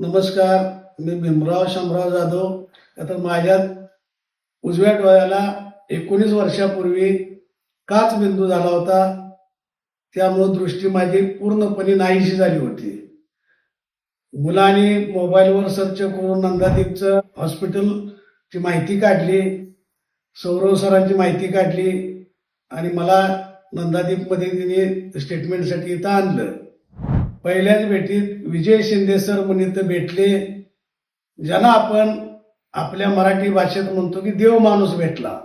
नमस्कार मी भीमराव शंभराव जाधव. आता माझ्या उजव्या डोळ्याला एकोणीस वर्षापूर्वी काच बिंदू झाला होता. त्यामुळं दृष्टी माझी पूर्णपणे नाहीशी झाली होती. मुलांनी मोबाईलवर सर्च करून नंदादीपचं हॉस्पिटलची माहिती काढली सौरव सरांची माहिती काढली आणि मला नंदादीपमध्ये तिने स्टेटमेंटसाठी इथं आणलं. पहिल्याच भेटीत विजय शिंदे सर म्हणून भेटले ज्यांना आपण आपल्या मराठी भाषेत म्हणतो की देव माणूस भेटला.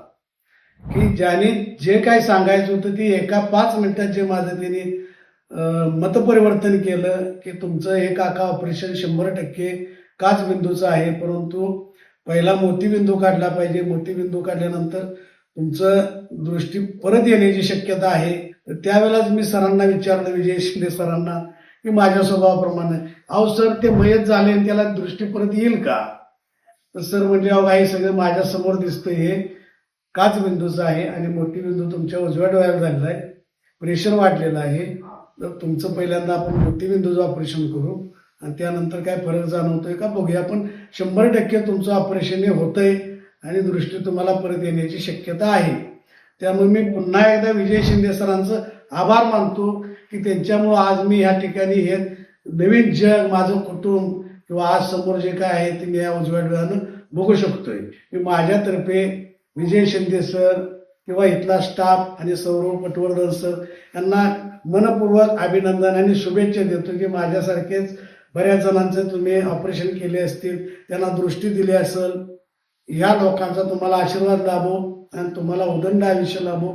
की ज्याने जे काय सांगायचं होतं ते एका पाच मिनिटात जे माझं त्यांनी मतपरिवर्तन केलं की तुमचं हे काका ऑपरेशन शंभर टक्के काच बिंदूचं आहे. परंतु पहिला मोतीबिंदू काढला पाहिजे. मोतीबिंदू काढल्यानंतर तुमचं दृष्टी परत येण्याची शक्यता आहे. त्यावेळेलाच मी सरांना विचारलं विजय शिंदे सरांना की माझ्या स्वभावाप्रमाणे अहो सर ते मयत झाले आणि त्याला दृष्टी परत येईल का? तर सर म्हणजे अहो काही सगळं माझ्यासमोर दिसतंय हे. काच बिंदूचं आहे आणि मोठी बिंदू तुमच्या उजव्या डोळ्यावर झालेला आहे. प्रेशर वाढलेलं आहे. तर तुमचं पहिल्यांदा आपण मोठी बिंदूचं ऑपरेशन करू आणि त्यानंतर काय फरक जाणवतोय का बघूया. पण शंभर टक्के तुमचं ऑपरेशन हे होतंय आणि दृष्टी तुम्हाला परत येण्याची शक्यता आहे. त्यामुळे मी पुन्हा एकदा विजय शिंदे सरांचं आभार मानतो की त्यांच्यामुळं आज मी ह्या ठिकाणी हे नवीन जग माझं कुटुंब किंवा आज समोर जे काय आहे ते मी या उजव्या डोळ्यानं बघू शकतोय. मी माझ्यातर्फे विजय शिंदे सर किंवा इथला स्टाफ आणि सौरव पटवर्धन सर यांना मनपूर्वक अभिनंदन आणि शुभेच्छा देतो की माझ्यासारखेच बऱ्याच जणांचं तुम्ही ऑपरेशन केले असतील त्यांना दृष्टी दिली असेल या लोकांचा तुम्हाला आशीर्वाद लाभो आणि तुम्हाला उदंड आयुष्य लाभो.